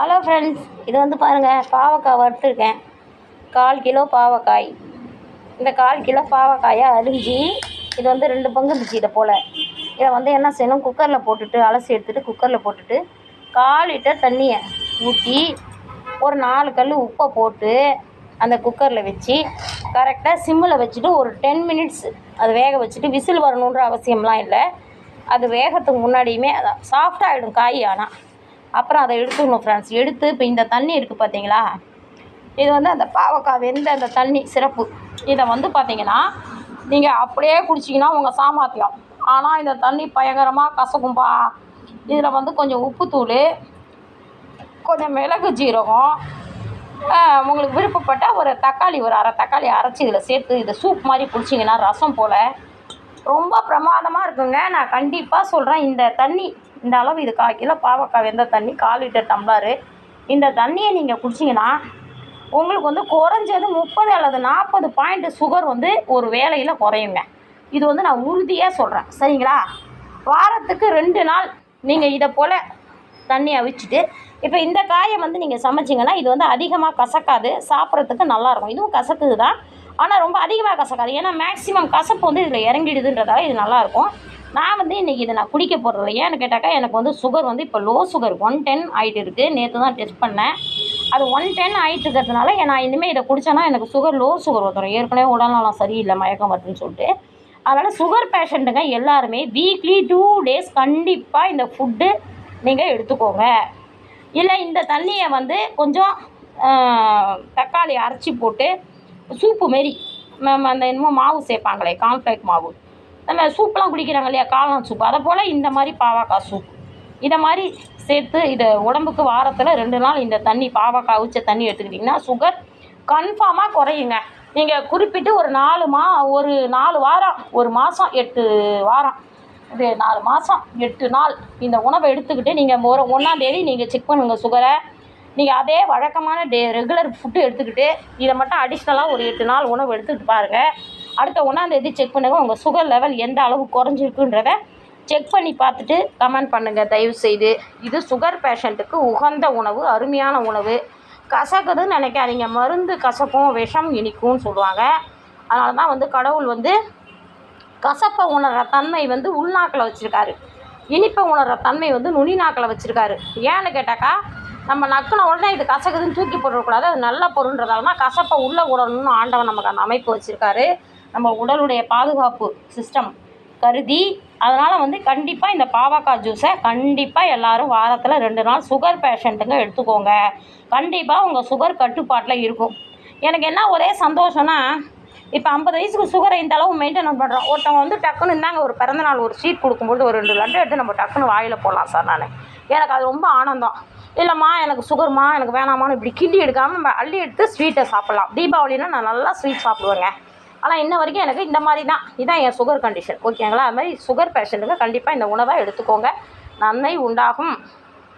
Hello friends இது வந்து பாருங்கள் பாவக்காய் வறுத்துருக்கேன். கால் கிலோ பாவக்காய். இந்த கால் கிலோ பாவக்காயை அரிஞ்சு இது வந்து ரெண்டு பங்கு இருந்துச்சு இதை போல். இதை வந்து என்ன செய்யணும்? குக்கரில் போட்டுட்டு அலசி எடுத்துகிட்டு குக்கரில் போட்டுட்டு கால் லிட்டர் தண்ணியை ஊற்றி ஒரு நாலு கல் உப்பை போட்டு அந்த குக்கரில் வச்சு கரெக்டாக சிம்மில் வச்சுட்டு ஒரு டென் மினிட்ஸ் அது வேக வச்சுட்டு விசில் வரணுன்ற அவசியம்லாம் இல்லை. அது வேகத்துக்கு முன்னாடியுமே அதான் சாஃப்டாகிடும் காய் ஆனால் அப்புறம் அதை எடுத்துக்கணும் ஃப்ரெண்ட்ஸ் எடுத்து இப்போ இந்த தண்ணி இருக்குது பார்த்தீங்களா இது வந்து அந்த பாவக்காய் வெந்த அந்த தண்ணி சிறப்பு. இதை வந்து பார்த்தீங்கன்னா நீங்கள் அப்படியே குடிச்சிங்கன்னா உங்கள் சாமர்த்தியம். ஆனால் இந்த தண்ணி பயங்கரமாக கசக்கும்பா. இதில் வந்து கொஞ்சம் உப்புத்தூள் கொஞ்சம் மிளகு ஜீரகம் உங்களுக்கு விருப்பப்பட்டால் ஒரு தக்காளி ஒரு அரை தக்காளி அரைச்சி இதில் சேர்த்து இது சூப் மாதிரி குடிச்சிங்கன்னா ரசம் போல் ரொம்ப பிரமாதமாக இருக்குங்க. நான் கண்டிப்பாக சொல்கிறேன் இந்த தண்ணி இந்த அளவு இது கால் கிலோ பாவக்காய் வெந்த தண்ணி கால் லிட்டர் டம்ளரு. இந்த தண்ணியை நீங்கள் குடிச்சிங்கன்னா உங்களுக்கு வந்து குறைஞ்சது முப்பது அல்லது நாற்பது பாயிண்ட் சுகர் வந்து ஒரு வேலையில் குறையுங்க. இது வந்து நான் உறுதியாக சொல்கிறேன் சரிங்களா? வாரத்துக்கு ரெண்டு நாள் நீங்கள் இதை போல் தண்ணி அவிச்சிட்டு இப்போ இந்த காயை வந்து நீங்கள் சமைச்சிங்கன்னா இது வந்து அதிகமாக கசக்காது. சாப்பிட்றதுக்கு நல்லாயிருக்கும் இதுவும் கசக்குது தான் ஆனால் ரொம்ப அதிகமாக கசக்காது. ஏன்னா மேக்ஸிமம் கசப்பு வந்து இதில் இறங்கிடுதுன்றதால இது நல்லாயிருக்கும் நான் வந்து இன்றைக்கி இதை நான் குடிக்க போகிறது ஏன்னு கேட்டாக்கா எனக்கு வந்து சுகர் வந்து இப்போ லோ சுகர் ஒன் டென் ஆகிட்டு இருக்குது நேற்று தான் டெஸ்ட் பண்ணேன். அது ஒன் டென் ஆகிட்டு இருக்கிறதுனால நான் இனிமேல் இதை குடித்தேன்னா எனக்கு சுகர் லோ சுகர் வந்துடும் ஏற்கனவே உடல்நலம் சரியில்லை மயக்கம் வருதுன்னு சொல்லிட்டு. அதனால் சுகர் பேஷண்ட்டுங்க எல்லாருமே வீக்லி டூ டேஸ் கண்டிப்பாக இந்த ஃபுட்டு நீங்கள் எடுத்துக்கோங்க. இல்லை இந்த தண்ணியை வந்து கொஞ்சம் தக்காளி அரைச்சி போட்டு சூப்பு மாரி நம்ம அந்த என்னமோ மாவு சேர்ப்பாங்களே கார்ன்ஃப்ளேக் மாவு. நம்ம சூப்பெலாம் குடிக்கிறாங்க இல்லையா? காளான் சூப். அதை போல் இந்த மாதிரி பாவக்காய் சூப். இதை மாதிரி சேர்த்து இதை உடம்புக்கு வாரத்தில் ரெண்டு நாள் இந்த தண்ணி பாவக்காய் அவிச்ச தண்ணி எடுத்துக்கிட்டிங்கன்னா சுகர் கன்ஃபார்மாக குறையுங்க. நீங்கள் குறிப்பிட்டு ஒரு நாலு மா ஒரு நாலு வாரம் ஒரு மாதம் எட்டு வாரம் இது நாலு மாதம் எட்டு நாள் இந்த உணவை எடுத்துக்கிட்டு நீங்கள் ஒரு ஒன்றாந்தேதி நீங்கள் செக் பண்ணுங்கள் சுகரை நீங்கள் அதே வழக்கமான டே ரெகுலர் ஃபுட்டு எடுத்துக்கிட்டு இதை மட்டும் அடிஷ்னலாக ஒரு எட்டு நாள் உணவு எடுத்துக்கிட்டு பாருங்கள் அடுத்த ஒன்றாந்தேதி செக் பண்ணுங்கள் உங்கள் சுகர் லெவல் எந்த அளவு குறைஞ்சிருக்குன்றத செக் பண்ணி பார்த்துட்டு கமெண்ட் பண்ணுங்கள் தயவு செய்து இது சுகர் பேஷண்ட்டுக்கு உகந்த உணவு அருமையான உணவு. கசக்குதுன்னு நினைக்காதீங்க. மருந்து கசக்கும் விஷம் இனிக்கும்னு சொல்லுவாங்க. அதனால தான் வந்து கடவுள் வந்து கசப்பை உணர்கிற தன்மை வந்து உள்நாக்கில் வச்சுருக்காரு. இனிப்பை உணர்கிற தன்மை வந்து நுனி நாக்கில் வச்சுருக்காரு. ஏன்னு கேட்டாக்கா நம்ம நக்குன உடனே இது கசக்குதுன்னு தூக்கி போட்டுறக்கூடாது. அது நல்ல பொருள்ன்றதால தான் கசப்பை உள்ளே விடணும்னு ஆண்டவன் நமக்கு அந்த அமைப்பு வச்சுருக்காரு. நம்ம உடலுடைய பாதுகாப்பு சிஸ்டம் கருதி அதனால் வந்து கண்டிப்பாக இந்த பாவக்காய் ஜூஸை கண்டிப்பாக எல்லாரும் வாரத்தில் ரெண்டு நாள் சுகர் பேஷண்ட்டுங்க எடுத்துக்கோங்க. கண்டிப்பாக உங்கள் சுகர் கட்டுப்பாட்டில் இருக்கும். எனக்கு என்ன ஒரே சந்தோஷம்னா இப்போ ஐம்பது வயசுக்கு சுகரை இந்த அளவு மெயின்டைன் பண்ணுறோம் ஒருத்தவங்க வந்து டக்குன்னு இருந்தாங்க ஒரு பிறந்தநாள் ஒரு ஸ்வீட் கொடுக்கும்போது ஒரு ரெண்டு லட்டு எடுத்து நம்ம டக்குன்னு வாயில் போடலாம் சார் நான். எனக்கு அது ரொம்ப ஆனந்தம். இல்லைம்மா எனக்கு சுகர்மா எனக்கு வேணாமான்னு இப்படி கிண்டி எடுக்காமல் நம்ம அள்ளி எடுத்து ஸ்வீட்டை சாப்பிட்லாம். தீபாவளினா நான் நல்லா ஸ்வீட் சாப்பிடுவேங்க. ஆனால் இன்ன வரைக்கும் எனக்கு இந்த மாதிரி தான் இதான் என் சுகர் கண்டிஷன் ஓகேங்களா அது மாதிரி சுகர் பேஷண்ட்டுங்க கண்டிப்பாக இந்த உணவை எடுத்துக்கோங்க. நன்மை உண்டாகும்.